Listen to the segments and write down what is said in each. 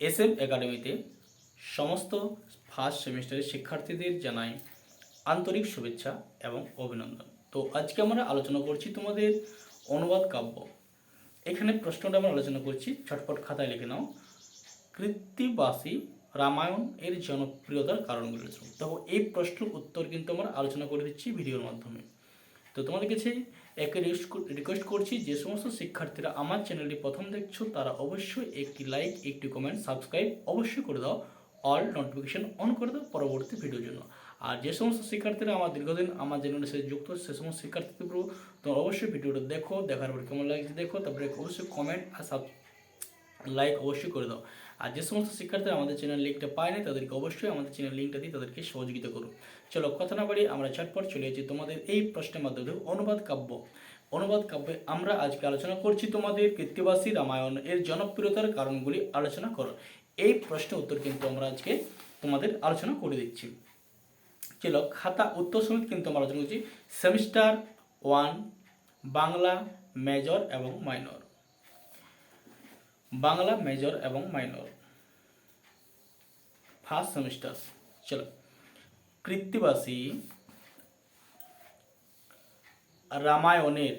S M একাডেমিতে সমস্ত first সেমিস্টারের শিক্ষার্থীদের জানাই আন্তরিক শুভেচ্ছা এবং অভিনন্দন। তো আজকে আমরা আলোচনা করছি তোমাদের অনুবাদ কাব্য। এখানে প্রশ্নটা আমরা আলোচনা করছি, ছটপট খাতায় লিখে নাও। কৃত্তিবাসী রামায়ণ এর জনপ্রিয়তার কারণগুলো। তো এই প্রশ্নের উত্তর কিন্তু আমরা আলোচনা করে দিচ্ছি ভিডিওর মাধ্যমে। তো তোমাদের কাছে একই রিকোয়েস্ট করছি যে সমস্ত শিক্ষার্থীরা আমার চ্যানেলটি প্রথম দেখছ, তারা অবশ্যই একটি লাইক একটি কমেন্ট সাবস্ক্রাইব অবশ্যই করে দাও অল নোটিফিকেশন অন করে দাও পরবর্তী ভিডিওর জন্য। আর যে সমস্ত শিক্ষার্থীরা আমার দীর্ঘদিন আমার চ্যানেলের সাথে যুক্ত, সে সমস্ত শিক্ষার্থীদের তোমরা অবশ্যই ভিডিওটা দেখো, দেখার পর কেমন লাগছে দেখো, তারপরে অবশ্যই কমেন্ট আর সাব লাইক অবশ্যই করে দাও। আর যে সমস্ত শিক্ষার্থীরা আমাদের চ্যানেল লিঙ্কটা পায়নি তাদেরকে অবশ্যই আমাদের চ্যানেল লিঙ্কটা দিয়ে তাদেরকে সহযোগিতা করুন। চলো কথা না বাড়িয়ে আমরা চটপট চলে যাচ্ছি তোমাদের এই প্রশ্নের মাধ্যমে। অনুবাদ কাব্য। অনুবাদ কাব্যে আমরা আজকে আলোচনা করছি তোমাদের কৃত্তিবাসী রামায়ণ এর জনপ্রিয়তার কারণগুলি আলোচনা করো এই প্রশ্নের উত্তর কিন্তু আমরা আজকে তোমাদের আলোচনা করে দিচ্ছি। চলো, খাতা উত্তর সমেত কিন্তু আমরা আলোচনা করছি। সেমিস্টার ওয়ান, বাংলা, মেজর এবং মাইনর। বাংলা মেজর এবং মাইনর ফার্স্ট সেমিস্টার চলো। কৃত্তিবাসী রামায়ণের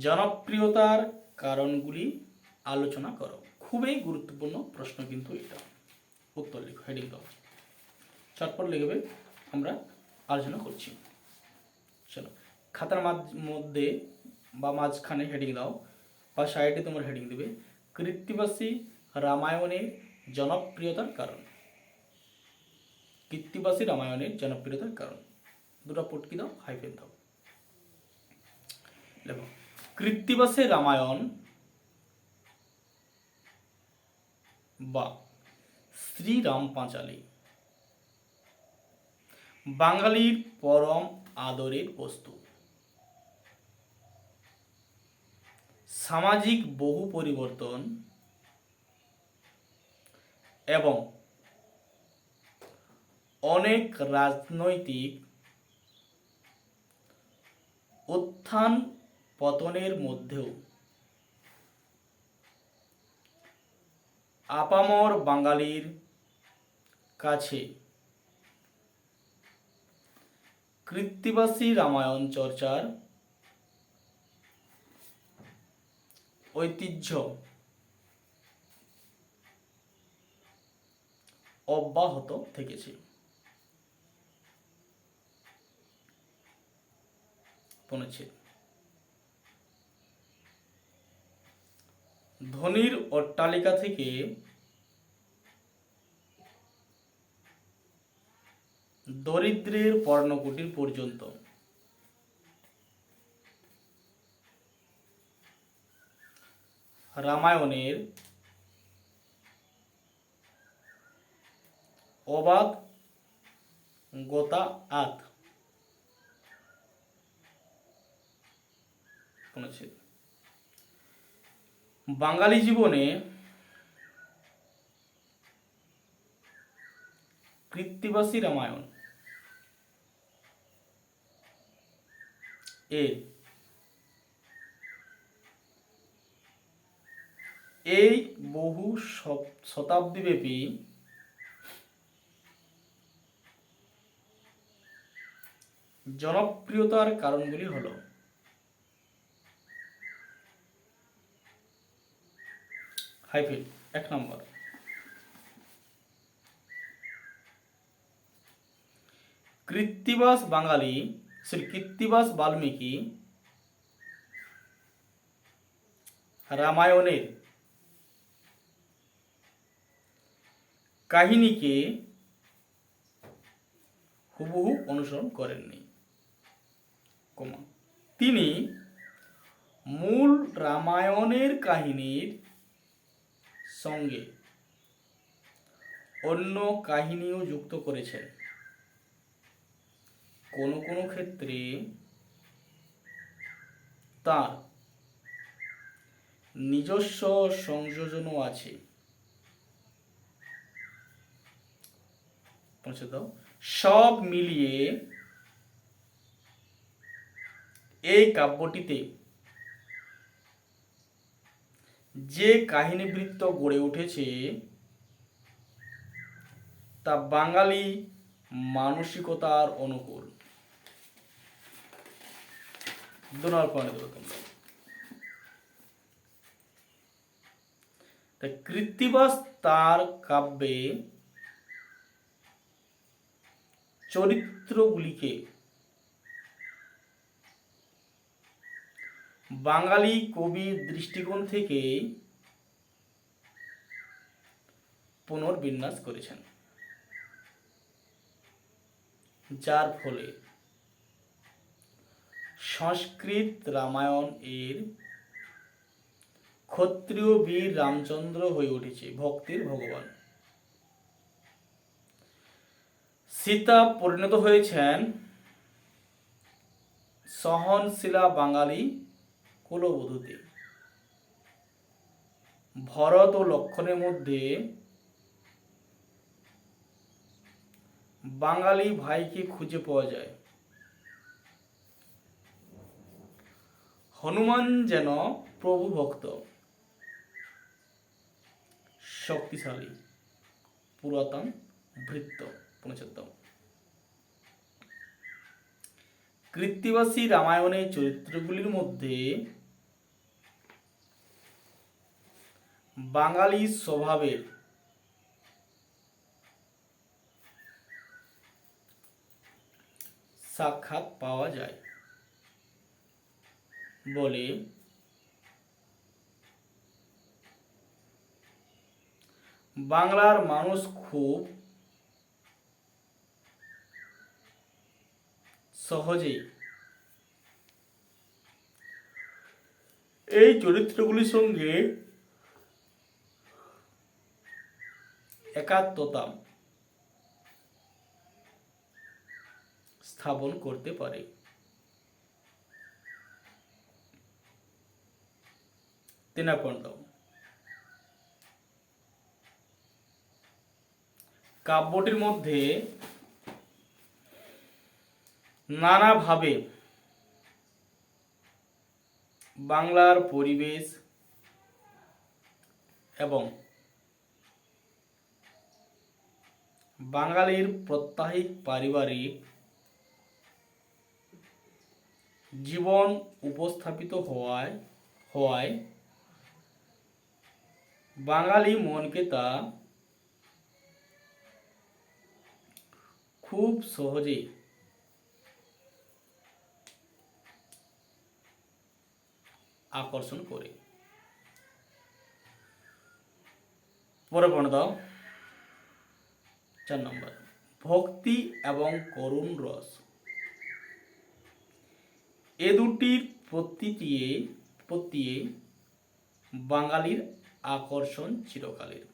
জনপ্রিয়তার কারণগুলি আলোচনা করো। খুবই গুরুত্বপূর্ণ প্রশ্ন কিন্তু এটা। উত্তর লিখো হেডিং দাও চটপট লিখবে, আমরা আলোচনা করছি। চলো। খাতার মধ্যে বা মাঝখানে হেডিং দাও বা সাইডে তোমার হেডিং দেবে, কৃত্তিবাসী রামায়ণের জনপ্রিয়তার কারণ। কৃত্তিবাসী রামায়ণের জনপ্রিয়তার কারণ। দুটো পটকি দাও হাইফেন দাও। দেখো কৃত্তিবাসী রামায়ণ বা শ্রীরাম পাঁচালী। বাঙালির পরম আদরের বস্তু। সামাজিক বহু পরিবর্তন এবং অনেক রাজনৈতিক উত্থান পতনের মধ্যেও আপামর বাঙালির কাছে কৃত্তিবাসী রামায়ণ চর্চার ঐতিহ্য। অব্যাহত থেকেছে। পৌঁছে ধনির অট্টালিকা থেকে দরিদ্রের পর্ণকুটির পর্যন্ত। রামায়ণের অবাধ গোতা আত বাঙালি জীবনে কৃত্তিবাসী রামায়ণ। এ এই বহু শতাব্দীব্যাপী জনপ্রিয়তার কারণগুলি হলো হাইফিল, এক নম্বর। কৃত্তিবাস বাঙালি শ্রী কৃত্তিবাস বাল্মীকি রামায়ণের কাহিনীকে হুবহু অনুসরণ করেননি। কমা। তিনি মূল রামায়ণের কাহিনীর সঙ্গে অন্য কাহিনীও যুক্ত করেছেন। কোনো কোনো ক্ষেত্রে তার নিজস্ব সংযোজনও আছে। পৌঁছে দাও। সব মিলিয়ে এই কাব্যটিতে যে কাহিনীবৃত্ত গড়ে উঠেছে, তা বাঙালি মানসিকতার অনুকূল। কৃত্তিবাস তার কাব্যে চরিত্রগুলিকে বাঙালি কবির দৃষ্টিকোণ থেকে পুনর্বিন্যাস করেছেন। যার ফলে সংস্কৃত রামায়ণ এর ক্ষত্রিয় বীর রামচন্দ্র হয়ে উঠেছে ভক্তির ভগবান। সীতা পরিণত হয়েছেন সহনশীলা বাঙালি কুলবধূতে। ভরত ও লক্ষণের মধ্যে বাঙালি ভাইকে খুঁজে পাওয়া যায়। হনুমান যেন প্রভু ভক্ত, শক্তিশালী, পুরাতন ভৃত্য। পঞ্চতম কৃত্তিবাসী রামায়ণের চরিত্রগুলির মধ্যে বাঙালি স্বভাবের সাক্ষাৎ পাওয়া যায় বলে বাংলার মানুষ খুব সহজেই। এই চরিত্রগুলির সঙ্গে একাত্মতা স্থাপন করতে পারে। তিনাপণ্ড কাব্যটির মধ্যে নানাভাবে বাংলার পরিবেশ এবং বাঙালির প্রত্যাহিক পারিবারিক জীবন উপস্থাপিত হওয়ায় হওয়ায় বাঙালি মনকে তা খুব সহজেই আকর্ষণ করে। পরে পড়ে দাও। চার নম্বর। ভক্তি এবং করুণ রস। এ দুটির প্রতিটিয়ে প্রত্যয়ে বাঙালির আকর্ষণ চিরকালের।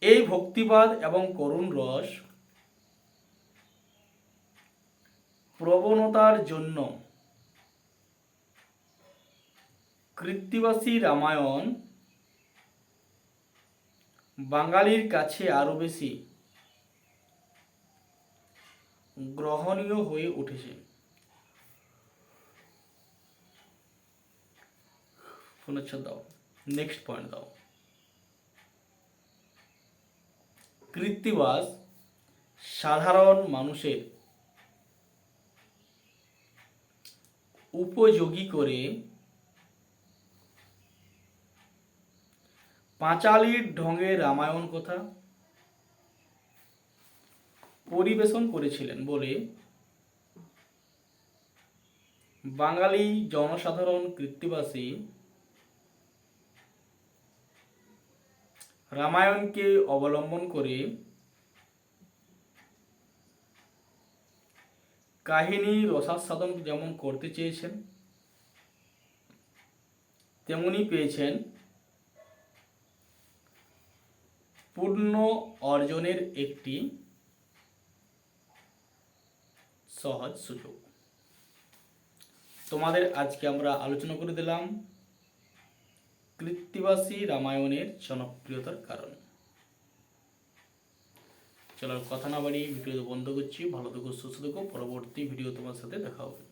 এই ভক্তিবাদ এবং করুণ রস প্রবণতার জন্য কৃত্তিবাসী রামায়ণ বাঙালির কাছে আরও বেশি গ্রহণীয় হয়ে উঠেছে। দাও। নেক্সট পয়েন্ট দাও। কৃত্তিবাস সাধারণ মানুষের উপযোগী করে পাঁচালির ঢঙে রামায়ণ কথা পরিবেশন করেছিলেন বলে বাঙালি জনসাধারণ কৃত্তিবাসী রামায়ণকে অবলম্বন করে কাহিনী রসাস্বাদন যেমন করতে চেয়েছেন, তেমনি পেয়েছেন পূর্ণ অর্জনের একটি সহজ সুযোগ। তোমাদের আজকে আমরা আলোচনা করে দিলাম কৃত্তিবাসী রামায়ণের জনপ্রিয়তার কারণ। চলো কথা না বাড়িয়ে ভিডিও বন্ধ করছি। ভালো থেকো, সুস্থ থেকো। পরবর্তী ভিডিও তোমার সাথে দেখা হবে।